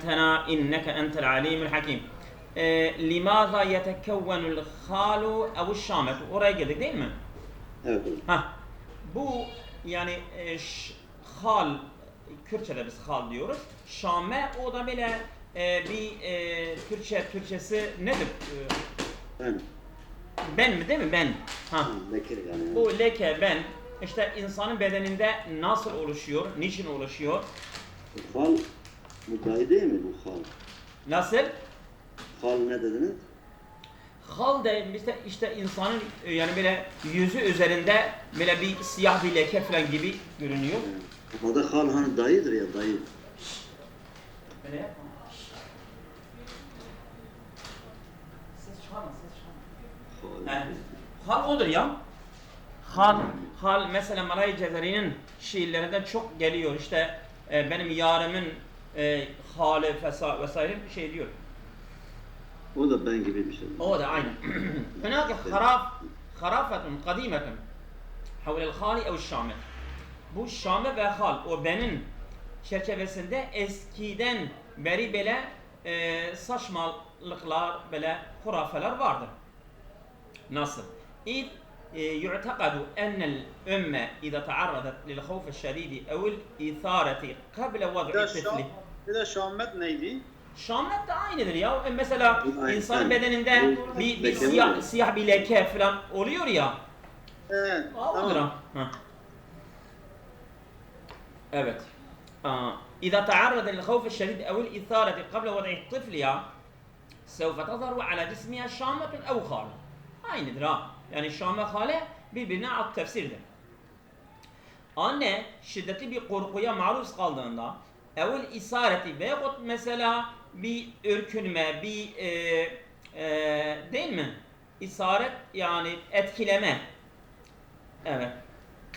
أنتنا إنك أنت العليم الحكيم Ee, لماذا يتكون الخال أو الشامة oraya geldik değil mi? Evet hocam. Ha, bu yani e, ş- hal Kürtçe'de biz hal diyoruz. Şame o da böyle e, bir e, Türkçe Türkçesi nedir? E, Ben. ben mi değil mi? Ben. Ha. Bekir yani. Bu leke ben işte insanın bedeninde nasıl oluşuyor? Niçin oluşuyor? Hal bu dayı değil mi bu hal? Nasıl? Hal ne dediniz? Hal de işte, işte insanın e, yani böyle yüzü üzerinde böyle bir siyah bir leke falan gibi görünüyor. Kafada hal hani dayıdır ya dayı. Böyle yapma. Ses çıkarma, ses çıkarma. Hal. Yani, hal odur ya. Hal, hal mesela Malay Cezeri'nin şiirlerinden çok geliyor. İşte e, benim yarımın e, hali fesa, vesaire bir şey diyor. O da ben gibi bir şey. هو ده عين هناك خراف خرافة قديمة حول الخال أو الشامة bu Şame ve Hal o benin çerçevesinde eskiden beri böyle e, saçmalıklar böyle hurafeler vardır. Nasıl? İd يعتقد أن الأمة إذا تعرضت للخوف الشديد أو الإثارة قبل Bir وضع de, الطفل Şam, bir de Şahmet neydi? Şamlet de aynıdır ya. E Mesela Aynı, insanın aynı. bedeninde bir, bir siyah, ya. siyah bir leke falan oluyor ya. Evet. Aa, tamam. ha. Evet. آه. إذا تعرض للخوف الشديد أو الإثارة قبل وضع الطفل سوف تظهر على جسمها شامة أو خالة. Aynıdır ha. Yani şame hale birbirine alt tefsirdir. Anne şiddetli bir korkuya maruz kaldığında evvel isareti veyahut mesela bir ürkünme, bir e, e, değil mi? İsaret yani etkileme. Evet.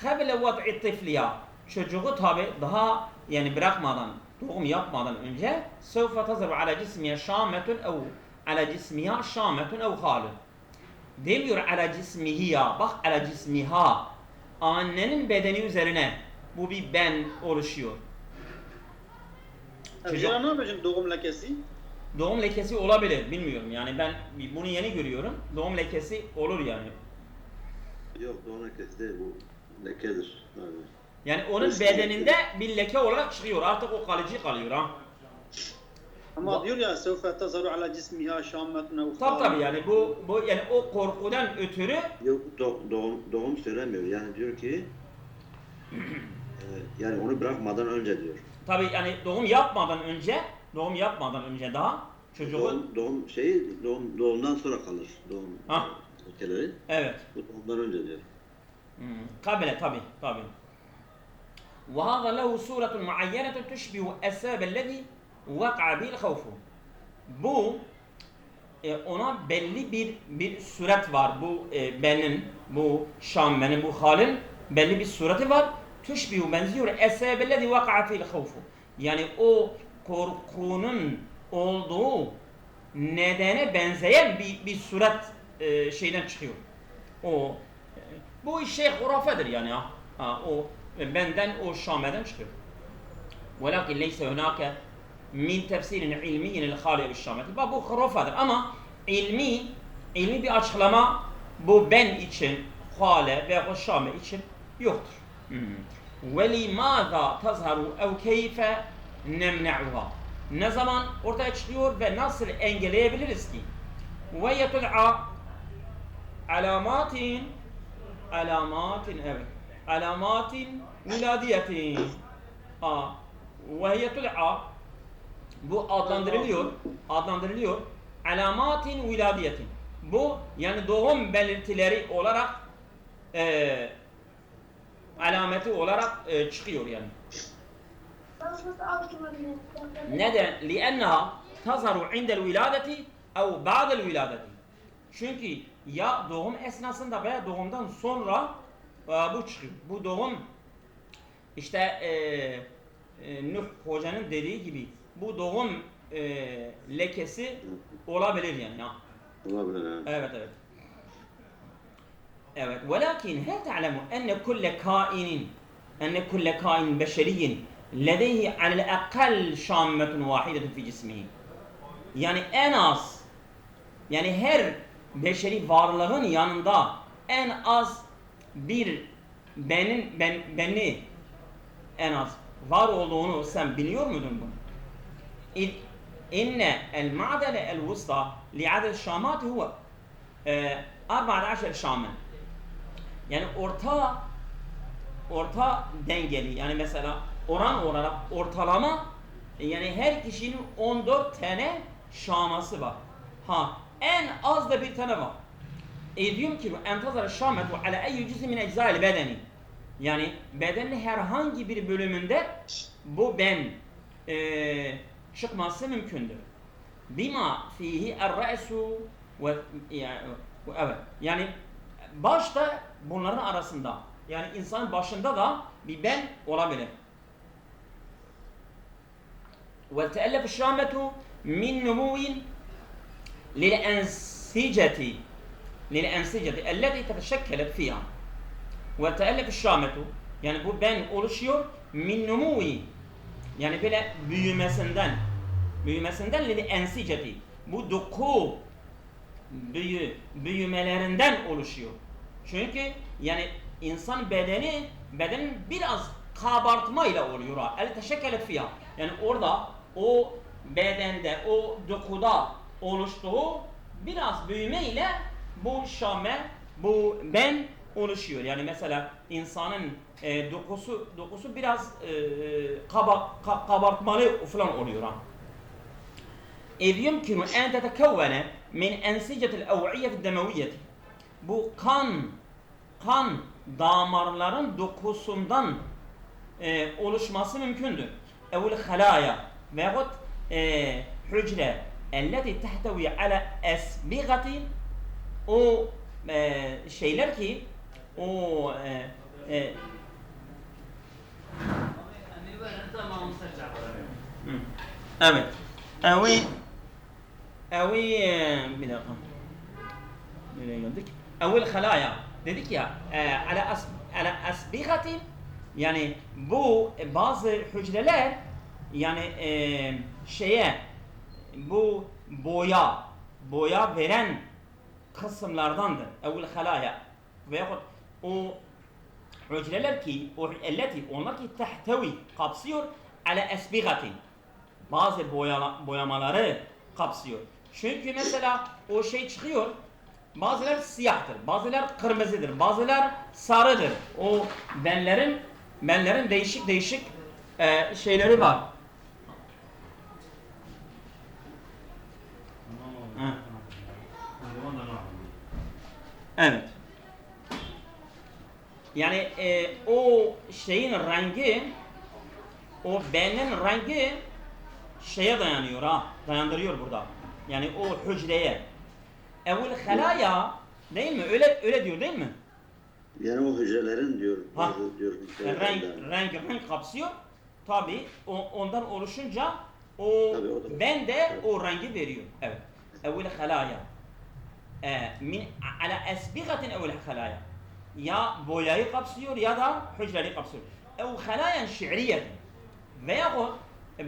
Kabile vad'i tifliya. Çocuğu tabi daha yani bırakmadan, doğum yapmadan önce sevfe tazru ala cismiye şametun ev ala cismiha şametun ev halun. Demiyor ala cismihi ya. Bak ala cismiha. Annenin bedeni üzerine bu bir ben oluşuyor. Çocuk- ne yapıyorsun doğum lekesi? Doğum lekesi olabilir bilmiyorum yani ben bunu yeni görüyorum. Doğum lekesi olur yani. Yok doğum lekesi değil bu. Lekedir. Abi. Yani onun Eski bedeninde bir leke olarak çıkıyor. Artık o kalıcı kalıyor ha. Ama Va- diyor ya sevfe tezaru ala cismiha şammetun ev Tabi tabi yani bu bu yani o korkudan ötürü Yok do- doğum, doğum söylemiyor. Yani diyor ki e, yani onu bırakmadan önce diyor. tabi yani doğum yapmadan önce doğum yapmadan önce daha çocuğun Doğum, doğum şeyi doğum, doğumdan sonra kalır. Doğum Ha. lekeleri. evet Bu doğumdan önce diyor. Hmm, kabile tabi tabi. وهذا له صورة معينة تشبه السبب الذي وقع به الخوف. Bu e, ona belli bir bir suret var. Bu e, benim, bu Şambe'nin, bu halin belli bir sureti var. tuşbihu benziyor. Esebellezi vakatil havfu. Yani o korkunun olduğu nedene benzeyen bir, bir surat e, şeyden çıkıyor. O e, bu şey hurafedir yani ha, ha o e, benden o Şam'dan çıkıyor. Velakin leysa hunaka min tefsirin ilmiyin el haliye bis Şam'e. Bu hurafedir ama ilmi ilmi bir açıklama bu ben için hale ve o Şam'e için yoktur. Hmm limaza tazharu ev keyfe nemne'uha. Ne zaman ortaya çıkıyor ve nasıl engelleyebiliriz ki? Yetul'a alamatin alamatin evet alamatin viladiyetin ha ve hiye tul'a bu adlandırılıyor adlandırılıyor alamatin viladiyetin bu yani doğum belirtileri olarak e, alameti olarak e, çıkıyor yani neden? لأنها تظهر عند الولادة أو بعد الولادة çünkü ya doğum esnasında veya doğumdan sonra e, bu çıkıyor. Bu doğum işte e, e, Nuh hocanın dediği gibi bu doğum e, lekesi olabilir yani. Ha. Olabilir ha. Evet evet. Evet. Velakin hel te'lemu enne kulle kainin enne kulle kain beşeriyin ledeyhi alel ekal şammetun vahidetun fi cismihi. Yani en az yani her beşeri varlığın yanında en az bir benim ben beni en az var olduğunu sen biliyor muydun bunu? İd inne el ma'dene el vusta li adel şamat huve ee, 14 şamen yani orta orta dengeli yani mesela oran olarak ortalama yani her kişinin 14 tane şaması var. Ha en az da bir tane var. E diyorum ki entazar şametu ala eyyi cüz'i min ecza'il bedeni. Yani bedenin herhangi bir bölümünde bu ben e, çıkması mümkündür. Bima fihi er-re'su ve evet. Yani başta bunların arasında yani insanın başında da bir ben olabilir. وتألف الشامة من نمو للأنسجة للأنسجة التي تتشكلت فيها وتألف الشامة yani bu ben oluşuyor min numuvi yani böyle büyümesinden büyümesinden lil ensiceti bu doku büyü, büyümelerinden oluşuyor. Çünkü yani insan bedeni bedenin biraz kabartmayla oluyor. ha. El teşekkelet fiyha. Yani orada o bedende, o dokuda oluştuğu biraz büyümeyle bu şame, bu ben oluşuyor. Yani mesela insanın e, dokusu dokusu biraz e, kaba, ka- kabartmalı falan oluyor. ha. إذ يمكن أن تتكون من أنسجة الأوعية الدموية bu kan kan damarların dokusundan e, oluşması mümkündür. Evul halaya veyahut e, hücre elleti tehtevi ala esbigati o e, şeyler ki o e, e. Evet. Evi Evi bir dakika. Nereye geldik? Evil halaya. Dedik ya e, ala as, ala asbigatin yani bu e, bazı hücreler yani e, şeye bu boya boya veren kısımlardandır. Evil halaya veyahut o hücreler ki o elleti onlar ki tehtevi kapsıyor ala esbigatin bazı boya, boyamaları kapsıyor. Çünkü mesela o şey çıkıyor bazıları siyahtır, bazıları kırmızıdır, bazıları sarıdır. O benlerin benlerin değişik değişik e, şeyleri var. Evet. Yani e, o şeyin rengi o benin rengi şeye dayanıyor ha. Dayandırıyor burada. Yani o hücreye. Evvel halaya değil mi? Öyle öyle diyor değil mi? Yani o hücrelerin diyor, Ha. diyor renk, renk, renk kapsıyor. Tabi ondan oluşunca o, Tabii, o da- ben de Evet. o rengi veriyor. Evet. Evvel halaya. Ee, min ala esbigatin evvel halaya. Ya boyayı kapsıyor ya da hücreleri kapsıyor. Ev halayen şi'riyetin. Veyahut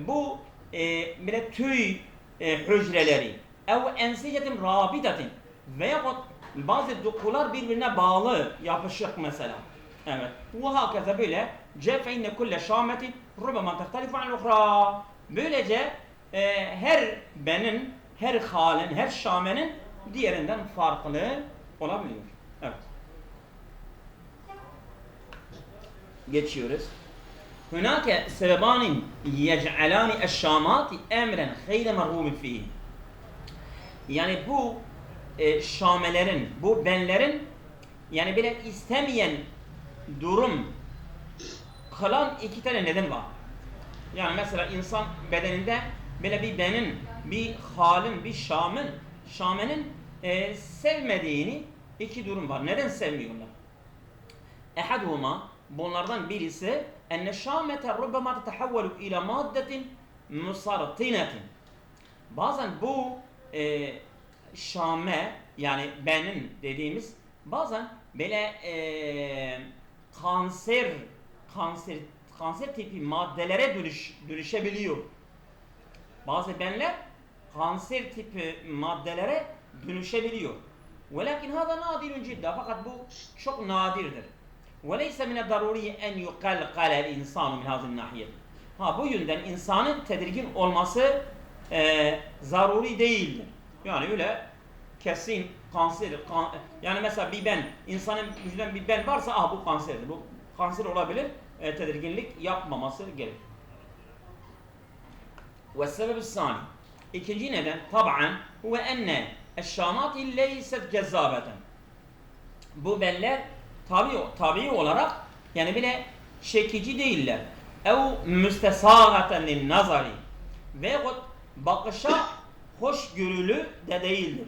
bu e, böyle tüy e, hücreleri ev ensicetin rabidetin veyahut bazı dokular birbirine bağlı yapışık mesela. Evet. Ve hakeza böyle cefeyne kulle şametin rubama tehtelifu an ukra. Böylece e, her benin, her halin, her şamenin diğerinden farklı olabiliyor. Evet. Geçiyoruz. Hünake sebebani yec'elani eşşamati emren gayre merhumin fihi. Yani bu e, şamelerin, bu benlerin yani böyle istemeyen durum kılan iki tane neden var. Yani mesela insan bedeninde böyle bir benin, bir halin, bir şamın, şamenin e, sevmediğini iki durum var. Neden sevmiyorlar? Ehaduhuma bunlardan birisi enne şamete rubbama tetehavvelu ila maddetin musartinatin. Bazen bu e, şame yani benim dediğimiz bazen böyle e, kanser kanser kanser tipi maddelere dönüş, dönüşebiliyor. Bazı benler kanser tipi maddelere dönüşebiliyor. Velakin hada nadirun cidda. Fakat bu çok nadirdir. Ve leyse mine daruri en yukalqalel insanu min hazin nahiyeti. Ha bu yüzden insanın tedirgin olması e, zaruri değildir. Yani öyle kesin kanserdir. Kan, yani mesela bir ben, insanın yüzünden bir ben varsa ah bu kanserdir. Bu kanser olabilir. E, tedirginlik yapmaması gerekir. Ve sebebi sani. İkinci neden taban huve enne eşşamati leyset cezabeten. Bu beller tabi, tabi olarak yani bile çekici değiller. Ev müstesagaten lin nazari. Veyahut bakışa hoşgörülü de değildir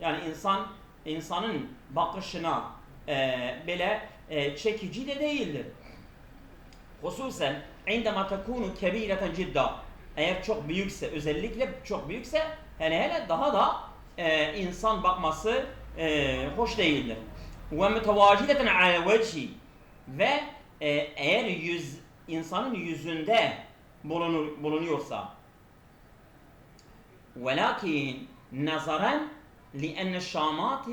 yani insan insanın bakışına e, bile e, çekici de değildir hususen عندما تكون كبيرة جدا eğer çok büyükse özellikle çok büyükse hele hele daha da e, insan bakması e, hoş değildir. Ve mütevacideten ala vecihi ve e, eğer yüz insanın yüzünde bulunur, bulunuyorsa velakin nazaran لأن الشامات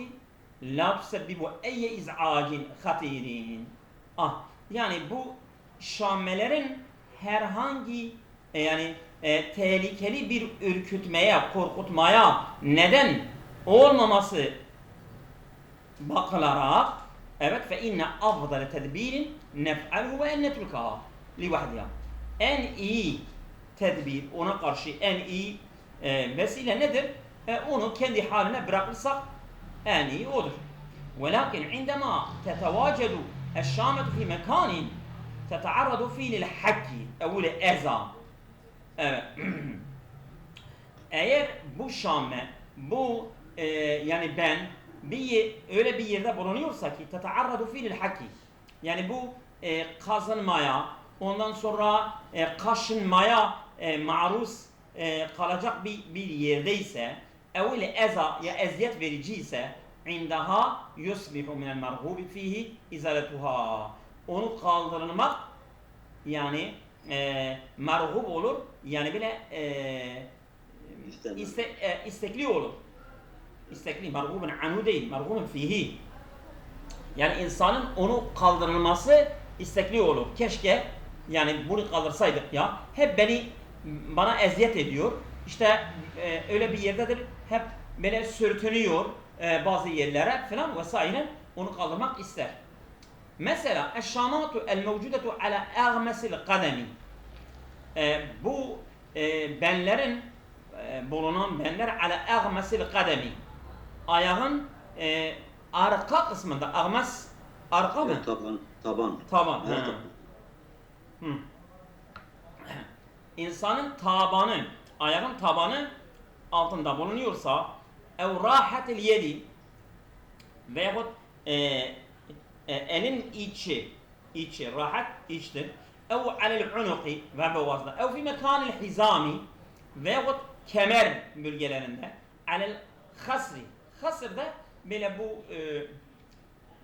لا تسبب أي إزعاج خطير ah yani bu şammelerin herhangi e, yani e, tehlikeli bir ürkütmeye, korkutmaya neden olmaması bakılarak evet fe inne afdale tedbirin nef'alhu ve en netrukaha li vahdiha. En iyi tedbir, ona karşı en iyi e, vesile nedir? E, onu kendi haline bırakırsak en iyi odur. Velakin indema tetavacedu eşşametu fi mekanin tetaarradu fiilil hakki evle eza. Evet. Eğer bu şame, bu e, yani ben bir öyle bir yerde bulunuyorsa ki tetaarradu fiilil hakki. Yani bu e, kazanmaya, ondan sonra e, kaşınmaya e, maruz e, kalacak bir, bir yerdeyse öyle eza ya eziyet verici ise indaha yusbihu minel merhubi fihi izaletuha. Onu kaldırmak yani e, merhub olur yani bile e, iste, e, istekli olur. İstekli, merhubun anhu değil, merhubun fihi. Yani insanın onu kaldırılması istekli olur. Keşke yani bunu kaldırsaydık ya. Hep beni bana eziyet ediyor. İşte e, öyle bir yerdedir. Hep böyle sürtünüyor e, bazı yerlere falan vesaire. Onu kaldırmak ister. Mesela eşşamatu el mevcudetu ala agmesil kademi. E, bu e, benlerin e, bulunan benler ala agmesil kademi. Ayağın e, arka kısmında agmes arka mı? Taban, taban. Taban. Evet, taban. Hı. İnsanın tabanı, ayağın tabanı altında bulunuyorsa ev rahatil yedi veyahut e, e, elin içi içi rahat içtir. Ev alel unuki ve bevazda ev fi mekanil hizami veyahut kemer bölgelerinde. Alel hasri. Hasır da böyle bu e,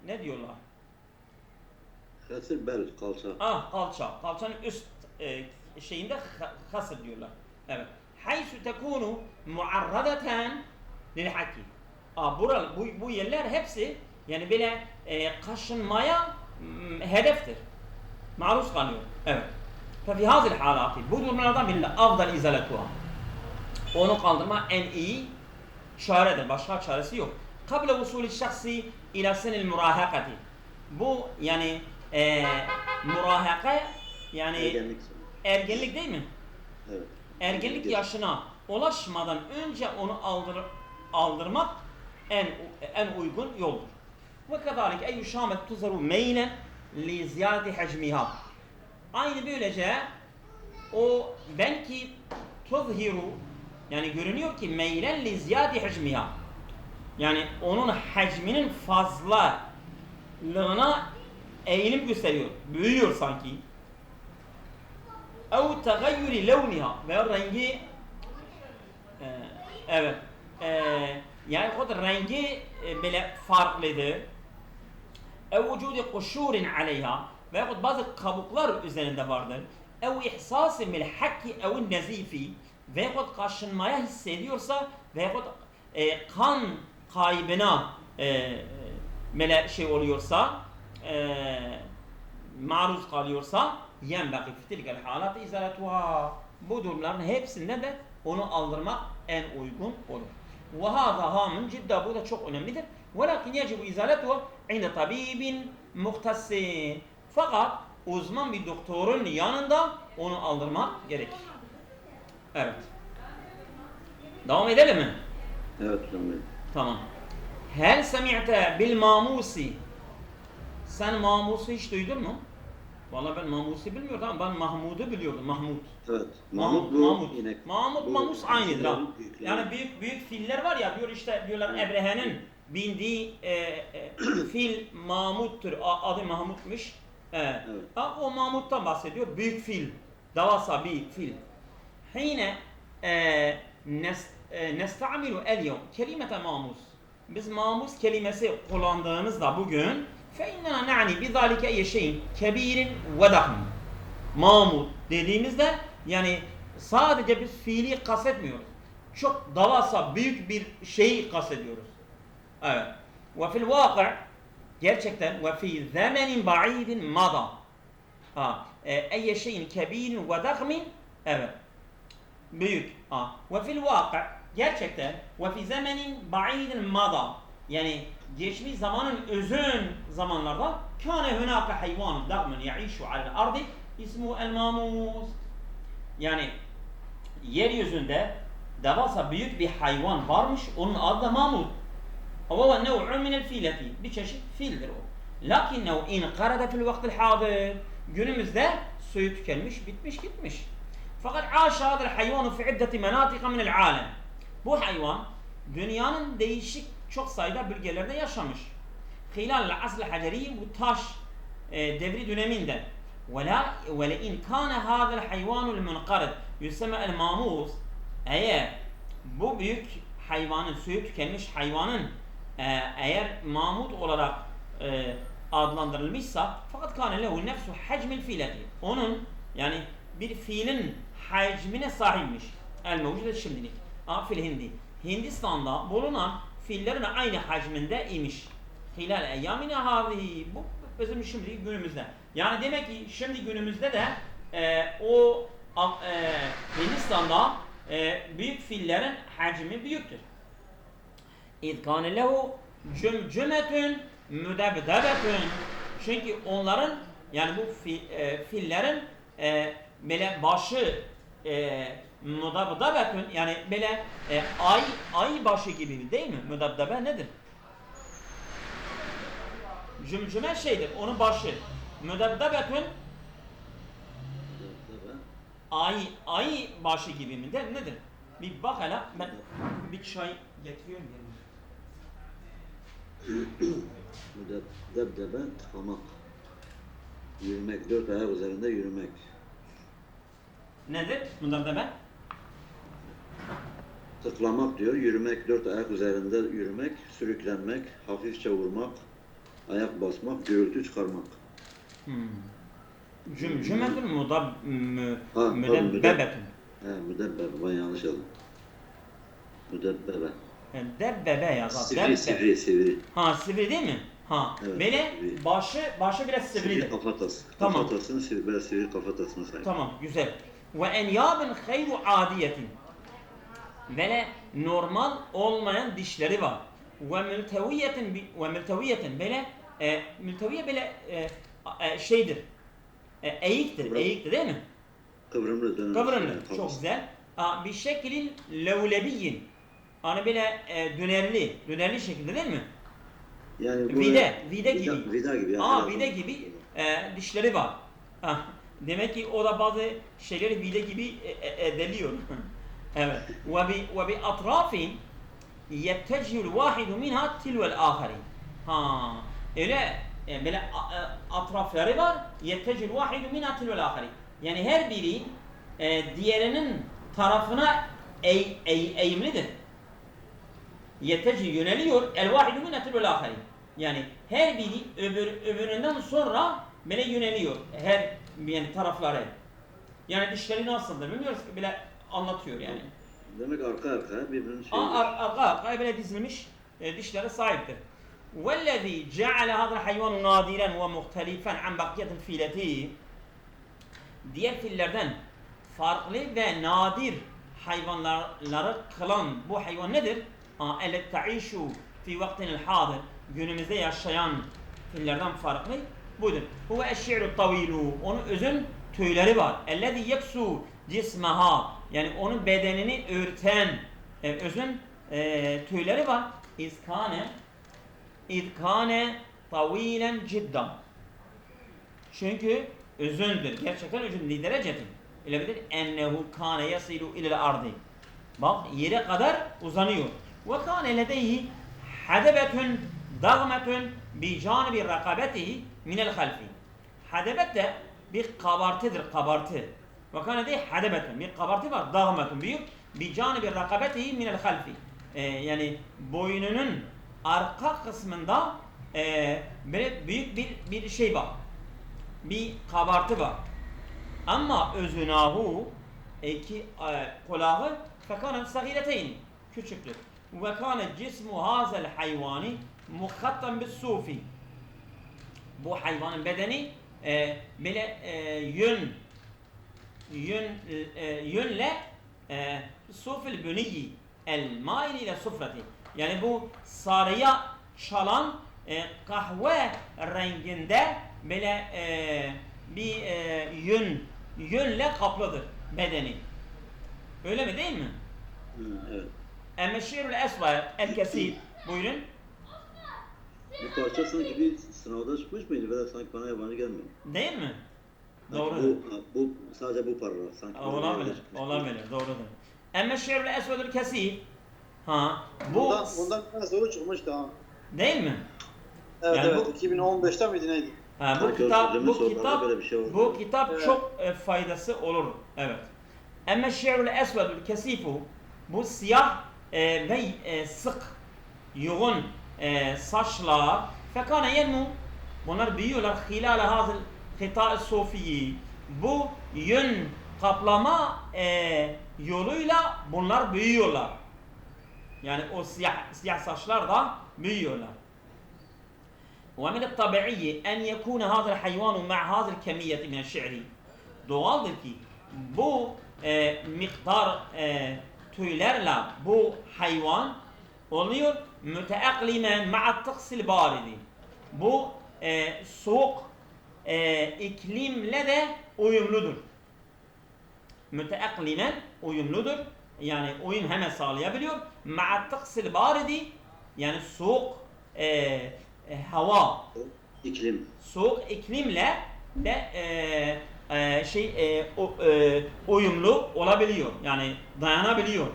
ne diyorlar? Kasır bel, kalça. Ah kalça. Kalçanın üst e, e, şeyinde hasır diyorlar. Evet. Haysu tekunu muarradaten lil hakim. Aa, bural, bu, bu yerler hepsi yani böyle e, kaşınmaya m, hedeftir. Maruz kalıyor. Evet. Fafi hazil halati. Bu durumlardan bile avdal izaletuha. Onu kaldırma en iyi çaredir. Başka çaresi yok. Kabla usulü şahsi ila senil murahakati. Bu yani e, murahaka yani Ergenlik. değil mi? Evet. Ergenlik yaşına ulaşmadan önce onu aldır, aldırmak en en uygun yoldur. Ve kadalik ey şamet tuzaru meylen li ziyadeti hacmiha. Aynı böylece o belki tuzhiru yani görünüyor ki meylen li ziyadi hacmiha. Yani onun hacminin fazlalığına eğilim gösteriyor. Büyüyor sanki. Ev tegayyuri levniha ve rengi e, evet e, yani o da rengi e, böyle farklıdır. Ev vücudi kuşurin aleyha veyahut bazı kabuklar üzerinde vardır. Ev ihsası mil hakki ev nezifi veyahut kaşınmaya hissediyorsa veyahut e, kan kaybına e, mele şey oluyorsa e, maruz kalıyorsa yenbaki fitilkel halat izaletuha bu durumların hepsinde de onu aldırmak en uygun olur. Ve hâzâ hâmın cidda bu da çok önemlidir. Velakin yecibu izaletuha inde tabibin muhtassin. Fakat uzman bir doktorun yanında onu aldırmak gerekir. Evet. Devam edelim mi? Evet hocam. Tamam. Hel semi'te bil mamusi. Sen mamusu hiç duydun mu? Vallahi ben mamusi bilmiyordum ama ben Mahmud'u biliyordum. Mahmud. Evet. Mahmud, Mahmut bu Mahmud. inek. Mahmud, Mamus aynıdır ha. Yani büyük büyük filler var ya diyor işte diyorlar Ebrehe'nin bindiği e, e, fil Mahmud'tur. Adı Mahmud'muş. E, Evet. ha, o Mahmud'dan bahsediyor. Büyük fil. Davasa büyük fil. Hine e, nes, e, nestamilu el yevm kelimete mamus. Biz mamus kelimesi kullandığımızda bugün فإننا نعني بذلك أي شيء كبير وضخم mamut dediğimizde yani sadece biz fiili kastetmiyoruz. Çok davasa büyük bir şeyi kastediyoruz. Evet. Ve fil vakı gerçekten ve fi zamenin ba'idin mada. Ha, e, ey şeyin kebirin ve dahmin evet. Büyük. Ha. Ve fil vakı gerçekten ve fi zamenin ba'idin mada. Yani geçmiş zamanın uzun zamanlarda kâne hunâke hayvan dağmen ya'işu alel ardi ismu el mamus. Yani yeryüzünde devasa büyük bir hayvan varmış. Onun adı da mamut. Huve nev'un minel fileti. Bir çeşit fildir o. Lakinnehu in karada fil vaktil hadir. Günümüzde suyu tükenmiş, bitmiş, gitmiş. Fakat aşa hadel hayvanu fi iddeti menatika minel alem. Bu hayvan dünyanın değişik çok sayıda bölgelerde yaşamış. Hilal asl haceri bu taş e, devri döneminde. Vela ve in kana hadal hayvanul munqarid yusema el mamus eğer bu büyük hayvanın suyu tükenmiş hayvanın e, eğer mamut olarak e, adlandırılmışsa fakat kana lehu nefsu hacmil fileti onun yani bir fiilin hacmine sahipmiş. El mevcudet şimdilik. Ama fil hindi. Hindistan'da bulunan fillerin aynı hacminde imiş. Hilal eyyamine hazihi. Bu bizim şimdi günümüzde. Yani demek ki şimdi günümüzde de e, o e, Hindistan'da e, büyük fillerin hacmi büyüktür. İz kâne lehu cümcümetün müdebdebetün. Çünkü onların yani bu fi, e, fillerin e, böyle başı e, müdebdebetün yani böyle e, ay ay başı gibi değil mi? Müdebdebe nedir? Cümcüme şeydir, onun başı. Müdebdebetün ay ay başı gibi mi? De, nedir? Bir bak hele ben bir çay getiriyorum yerine. Müdeb- Debdebe tıklamak. Yürümek. Dört ayak üzerinde yürümek. Nedir müdebdebe? Tıklamak diyor. Yürümek. Dört ayak üzerinde yürümek. Sürüklenmek. Hafifçe vurmak. Ayak basmak. Gürültü çıkarmak. Hmm. Cümcümetün mudab mü, Ha, pardon, müdebbebetün. He, müdebbebe. Ben yanlış yazdım. Müdebbebe. Debbebe yazar. Sivri, Debbe. sivri, sivri. Ha sivri değil mi? Ha. Evet, Böyle sivri. başı başı biraz Sivri sivridir. kafatası. Tamam. Kafatasının sivri, böyle sivri kafatasına sahip. Tamam güzel. Ve enyabın hayru adiyetin. Böyle normal olmayan dişleri var. Ve mülteviyetin ve mülteviyetin böyle e, mülteviye böyle e, e, şeydir. E, eğiktir, Kıvrım. eğiktir değil mi? Kıvrımlı. Kıvrımlı. kafası. Çok güzel. Aa, bir şeklin levlebiyin. Hani böyle e, dönerli, dönerli şekilde değil mi? Yani Vide, vide vida, gibi. Vida gibi. yani. Aa daha- gibi e, dişleri var. Ha, demek ki o da bazı şeyleri vide gibi e, e, ediliyor. evet. Ve bi atrafin yettecihu'l vahidu minha tilvel ahari. Ha. Öyle e, böyle atrafları var. Yettecihu'l vahidu minha tilvel ahari. Yani her biri e, diğerinin tarafına eğ, eğ, eğimlidir yeteci yöneliyor. El vahidu min etil ahari. Yani her biri öbür, öbüründen sonra böyle yöneliyor her yani tarafları. Yani dişleri nasıldır bilmiyoruz ki bile anlatıyor yani. Demek arka arkaya birbirinin şeyi. Aa, ar- arka arkaya böyle dizilmiş e, dişlere sahiptir. وَالَّذ۪ي جَعَلَ هَذَا الْحَيْوَانُ نَادِرًا وَمُخْتَلِفًا عَنْ بَقِيَةِ الْفِيلَةِ Diğer fillerden farklı ve nadir hayvanları kılan bu hayvan nedir? اَلَّتْ تَعِيشُ فِي وَقْتِنِ الْحَاضِرِ Günümüzde yaşayan fillerden farklı budur. Huve eşşi'ru tavilu. Onun özün tüyleri var. Ellezî yeksu cismeha. Yani onun bedenini örten e, özün e, tüyleri var. İzkane İzkane tavilen ciddan. Çünkü özündür. Gerçekten özün liderecetin. Öyle bilir. Ennehu kâne yasilu ilel ardi. Bak yere kadar uzanıyor. Ve kâne ledeyhi hadebetun dağmetun bi canibi rakabetihi minel halfi. Hadebet de bir kabartıdır, kabartı. Ve kâne de hadebetun. Bir kabartı var, dağmetun büyük. Bi canibi rakabetihi minel halfi. Ee, yani boynunun arka kısmında e, böyle büyük bir bir şey var. Bir kabartı var. Ama özünahu iki e, kulağı fekanet sagireteyn küçüktür. Ve kâne cismu hazel hayvani muhattan bis sufi. Bu hayvanın bedeni e, böyle e, yün yün e, yünle e, sufil büniyyi el mail ile sufrati. Yani bu sarıya çalan e, kahve renginde böyle e, bir e, yün yünle kaplıdır bedeni. Öyle mi değil mi? Hı, evet. Emeşirul esvar el kesir. Buyurun. Bu parça sanki bir sınavda çıkmış mıydı ve de sanki bana yabancı gelmiyor. Değil mi? Sanki Doğru. Bu, bu sadece bu paragraf sanki. bana Olabilir. yabancı çıkmış. Olabilir. Doğrudur. Emeşirul esvedül kesir. Ha. Bu Bundan, bundan bir tane soru çıkmıştı ha. değil mi? Evet Yani evet. bu- 2015'te miydi neydi? Ha, bu Sanki kitap hocamın bu sorularında kitap böyle bir şey bu kitap Evet. çok e, faydası olur. Evet. Ama şiirul esvedul kesifu bu siyah e, ve e, sık yoğun e, saçlar fekane yenmu bunlar büyüyorlar hilal hazıl hita sofiyi bu yün kaplama e, yoluyla bunlar büyüyorlar. Yani o siyah siyah saçlar da büyüyorlar. ومن الطبيعي أن يكون هذا الحيوان مع هذه الكمية من الشعر doğaldır ki bu e, miktar e, tüylerle bu hayvan oluyor müteaklimen ma'a tıksil baridi bu e, soğuk e, iklimle de uyumludur müteaklimen uyumludur yani uyum hemen sağlayabiliyor ma'a tıksil baridi yani soğuk e, e, hava İklim. soğuk iklimle de e, e, şey e, o, e, uyumlu olabiliyor. Yani dayanabiliyor.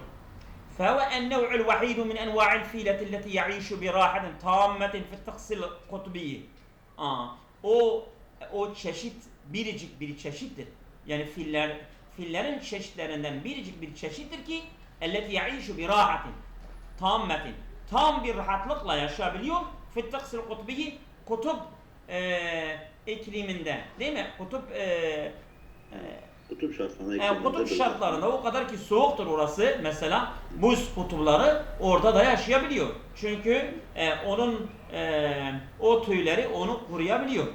فهو النوع الوحيد من أنواع الفيلة التي يعيش براحة تامة في الطقس القطبي. Aa, o o çeşit biricik bir çeşittir. Yani filler fillerin çeşitlerinden biricik bir çeşittir ki التي يعيش براحة تامة tam bir rahatlıkla yaşayabiliyor. في الطقس القطبي kutup e, ikliminde değil mi? Kutup e, e, Kutup şartlarına e, ikliminde kutup şartlarında o kadar ki soğuktur orası mesela buz kutupları orada da yaşayabiliyor. Çünkü e, onun e, o tüyleri onu koruyabiliyor.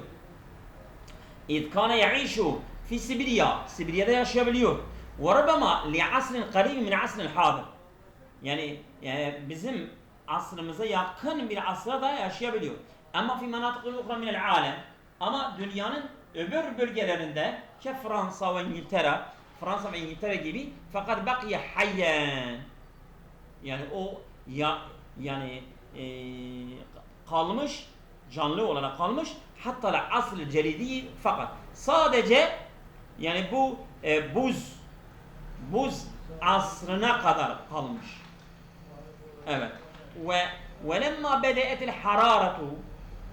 İdkane yaişu fi Sibirya. Sibirya'da yaşayabiliyor. Ve rabbama li asrin qarib min asril hadir. Yani, yani bizim asrımıza yakın bir asra da yaşayabiliyor. Ama fi menatıkul ukra minel alem ama dünyanın öbür bölgelerinde ki Fransa ve İngiltere Fransa ve İngiltere gibi fakat bakiye hayyen yani o ya yani e, kalmış canlı olarak kalmış hatta la asıl celidi fakat sadece yani bu e, buz buz asrına kadar kalmış. Evet. Ve velemma bede'etil hararatu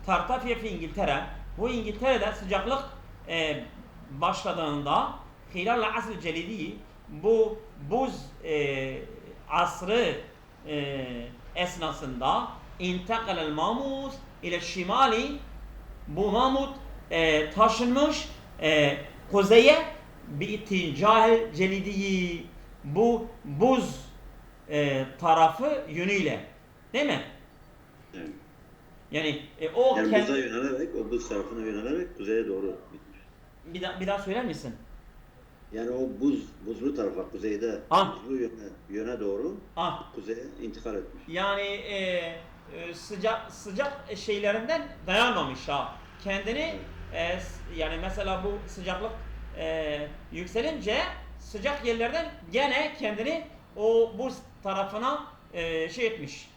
tartafiye fi İngiltere bu İngiltere'de sıcaklık e, başladığında hilal asr celidi bu buz e, asrı e, esnasında intakalel mamus ile şimali bu mamut e, taşınmış e, kuzeye bi'tincahil celidiyi bu buz e, tarafı yönüyle değil mi? Evet. Yani e, o Yani kendi- yönelerek, o buz tarafına yönelerek kuzeye doğru gitmiş. bir, daha, bir daha söyler misin? Yani o buz, buzlu tarafa, kuzeyde, Ah. buzlu yöne, yöne doğru Ah kuzeye intikal etmiş. yani e, e, sıcak sıcak şeylerinden dayanmamış ha. Kendini e, s- yani mesela bu sıcaklık e, yükselince sıcak yerlerden gene kendini o buz tarafına e, şey etmiş.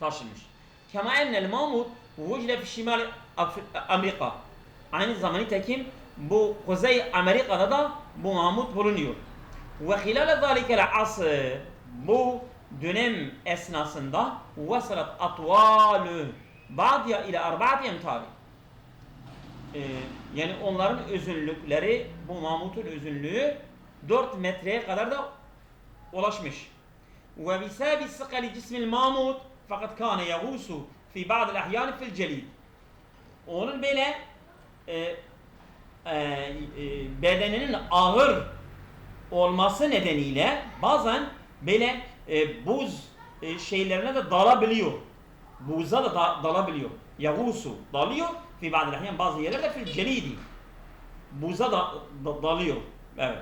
Taşımış. Kema ennel mamut vucde fi şimal Amerika. Aynı zamanda nitekim bu Kuzey Amerika'da da bu mamut bulunuyor. Ve hilal zalikel asr bu dönem esnasında vasalat atvalu ba'diya ile arba'ati emtari. Ee, yani onların uzunlukları bu mamutun uzunluğu 4 metreye kadar da ulaşmış. Ve bisabi sıkali cismil mamut fakat kâne yagûsu fi ba'd el fil celid. Onun böyle e, e, e, bedeninin ağır olması nedeniyle bazen böyle e, buz e, şeylerine de dalabiliyor. Buza da, da dalabiliyor. Yagusu dalıyor. Fi ba'd el bazı yerlerde fil celidi. Buza da, da dalıyor. Evet.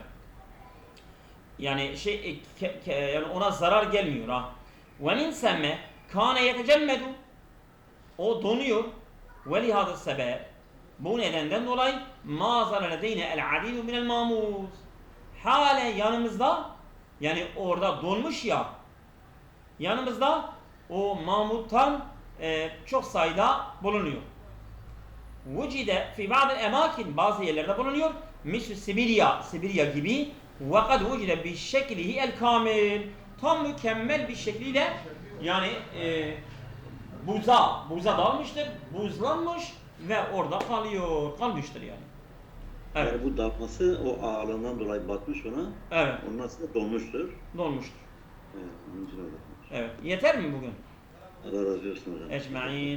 Yani şey e, ke- ke- yani ona zarar gelmiyor ha. Ve min semme kâne yetecemmedu. O donuyor. Ve lihâda sebep. Bu nedenden dolayı zâle ledeyne el adidu minel mamuz. Hale yanımızda yani orada donmuş ya yanımızda o mamuttan e, çok sayıda bulunuyor. Vucide fi ba'd emakin bazı yerlerde bulunuyor. Misal Sibirya, Sibirya gibi ve kad vucide bi şeklihi el kamil. Tam mükemmel bir şekliyle yani e, buza, buza dalmıştır, buzlanmış ve orada kalıyor, kalmıştır yani. Evet, Yani bu dalması o ağırlığından dolayı batmış ona. evet, Ondan sonra donmuştur. dolmuştur. Evet, onun için öyle. Evet, yeter mi bugün? Allah razı olsun hocam. Ecmain.